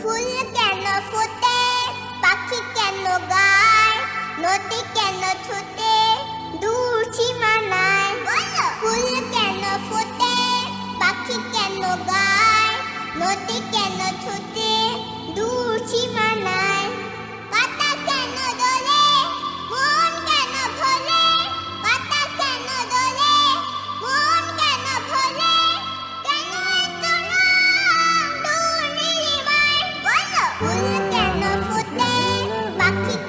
ফুল কেন ফুটে? পাখি কেন গায়? নদী কেন ছুটে? দূর সীমানায় ফুল কেন ফুটে? পাখি কেন গায়? নদী কেন ছুটে? দূর সীমানায় 啊！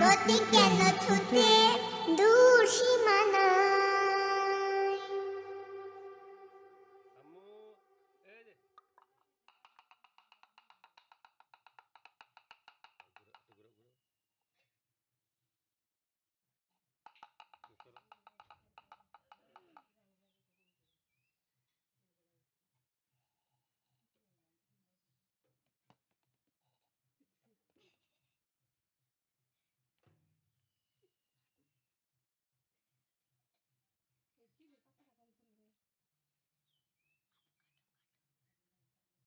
নদী কেন ছুটে দূর সীমানা